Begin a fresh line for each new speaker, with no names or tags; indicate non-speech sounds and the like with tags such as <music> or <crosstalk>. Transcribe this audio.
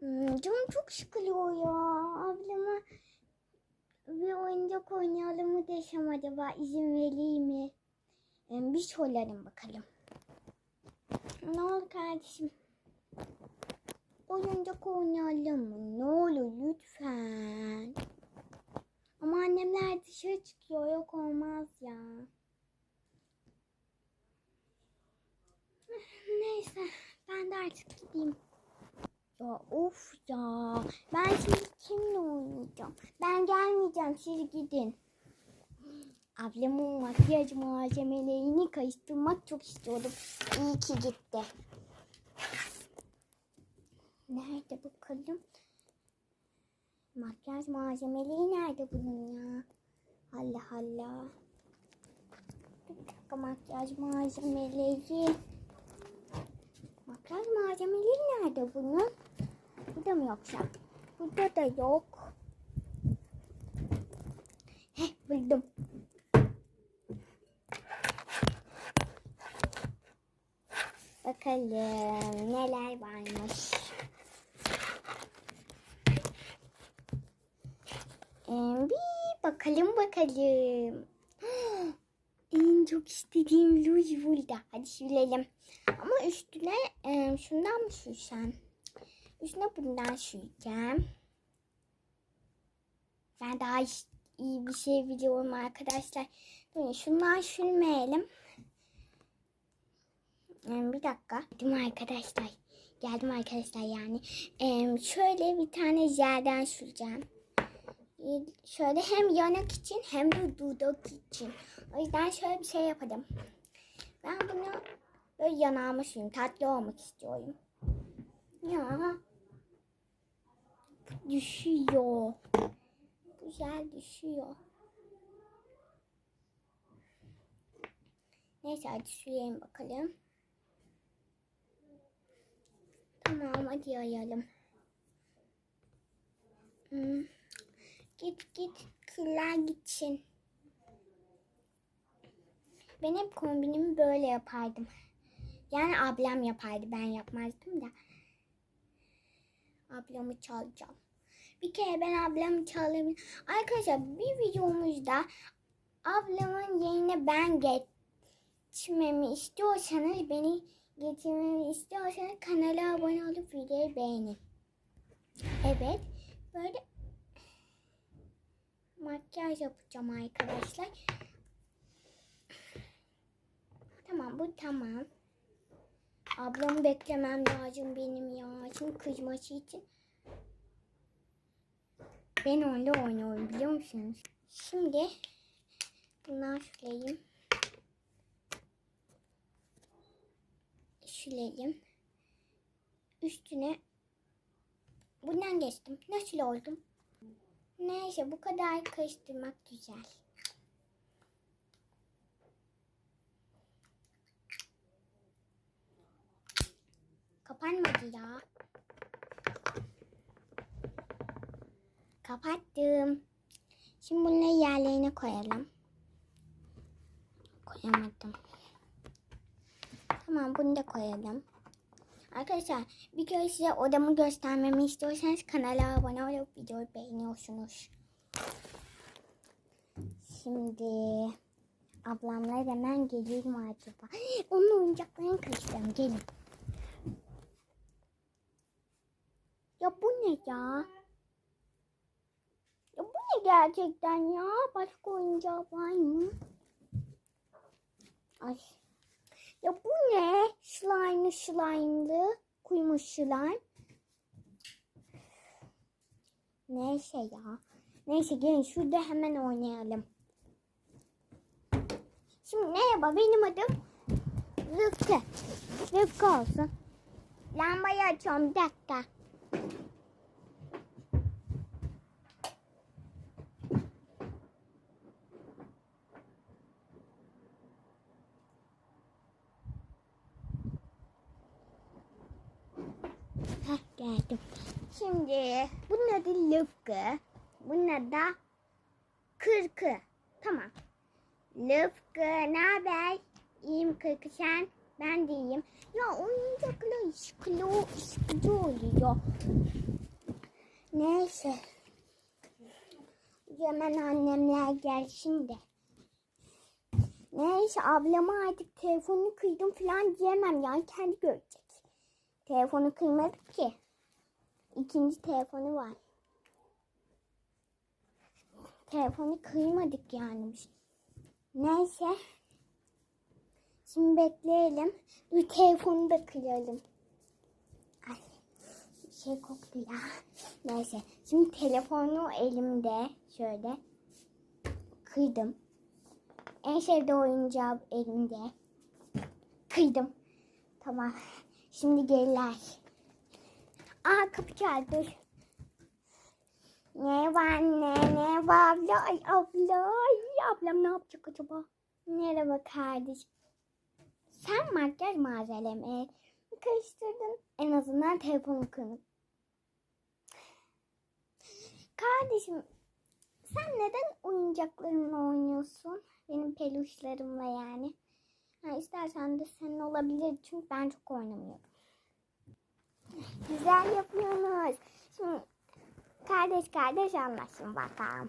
Hmm, canım çok sıkılıyor ya. Ablama bir oyuncak oynayalım mı desem acaba izin vereyim mi? Ee, bir soralım bakalım. Ne oldu kardeşim? Oyuncak oynayalım mı? Ne olur lütfen. Ama annemler dışarı çıkıyor. Yok olmaz ya. Neyse ben de artık gideyim. Ya of ya. Ben şimdi kimle oynayacağım? Ben gelmeyeceğim. Siz gidin. Ablamın makyaj malzemelerini karıştırmak çok istiyordum. İyi ki gitti. Nerede bakalım? Makyaj malzemeleri nerede bunun ya? Allah Allah. Bir dakika makyaj malzemeleri. Makyaj malzemeleri nerede bunun? Burada mı yoksa? Burada da yok. Heh buldum. Bakalım neler varmış. Bir bakalım bakalım. <gasps> En çok istediğim ruj burada. Hadi sürelim. Ama üstüne şundan mı sürsem? Üstüne bundan süreceğim. Ben daha iyi bir şey biliyorum arkadaşlar. Durun şundan sürmeyelim. Ee, bir dakika. Geldim arkadaşlar. Geldim arkadaşlar yani. Şöyle bir tane jelden süreceğim. Şöyle hem yanak için hem de dudak için. O yüzden şöyle bir şey yapalım. Ben bunu böyle yanağıma süreyim. Tatlı olmak istiyorum. Ya. Düşüyor. Güzel düşüyor. Neyse hadi süreyim bakalım. Tamam hadi yayalım. Hmm. Git git kırlar gitsin. Ben hep kombinimi böyle yapardım. Yani ablam yapardı ben yapmazdım da. Ablamı çalacağım. Bir kere ben ablamı çalabilirim. Arkadaşlar bir videomuzda ablamın yerine ben geçmemi istiyorsanız beni getirmemi istiyorsanız kanala abone olup videoyu beğenin. Evet böyle makyaj yapacağım arkadaşlar. Tamam bu tamam. Ablamı beklemem lazım benim ya. Şimdi kızması için. Ben onunla oynuyorum biliyor musunuz? Şimdi bundan şurayım. Şurayım. Üstüne bundan geçtim. Nasıl oldum? Neyse bu kadar karıştırmak güzel. Kapanmadı ya. Kapattım. Şimdi bunları yerlerine koyalım. Koyamadım. Tamam bunu da koyalım. Arkadaşlar bir kere size odamı göstermemi istiyorsanız kanala abone olup videoyu beğeniyorsunuz. Şimdi ablamlar hemen gelir acaba? <gasps> Onun oyuncaklarını kaçıracağım. Gelin. Ya bu ne ya? Ya bu ne gerçekten ya? Başka oyuncak var mı? Ay. Ya bu ne? Slime'lı slime'lı. Kuymuş slime. Neyse ya. Neyse gelin şurada hemen oynayalım. Şimdi merhaba benim adım Rıfkı. Rıfkı olsun. Lambayı açıyorum bir dakika. Geldim. Şimdi bunun adı Rıfkı. Bunun adı da Kırkı. Tamam. Rıfkı ne haber? İyiyim Kırkı sen? Ben de iyiyim. Ya oyuncaklar sıkılı, sıkıcı oluyor. Neyse. Hemen annemler gelsin de. Neyse ablama artık telefonu kıydım falan diyemem yani kendi görecek. Telefonu kıymadık ki. İkinci telefonu var. Telefonu kıymadık yani biz. Neyse. Şimdi bekleyelim. Bir telefonu da kıyalım. Ay şey koktu ya. Neyse. Şimdi telefonu elimde şöyle kıydım. En sevdiği oyuncağım elimde. Kıydım. Tamam. Şimdi gelirler. Aa kapı çaldı. Ne var anne ne var abla ay abla ay ablam ne yapacak acaba? Merhaba kardeşim. Sen makyaj malzememi karıştırdın. En azından telefonum kırık. Kardeşim sen neden oyuncaklarımla oynuyorsun? Benim peluşlarımla yani. Ha, istersen de senin olabilir çünkü ben çok oynamıyorum. Güzel yapıyorsunuz. Şimdi kardeş kardeş anlaşın bakalım.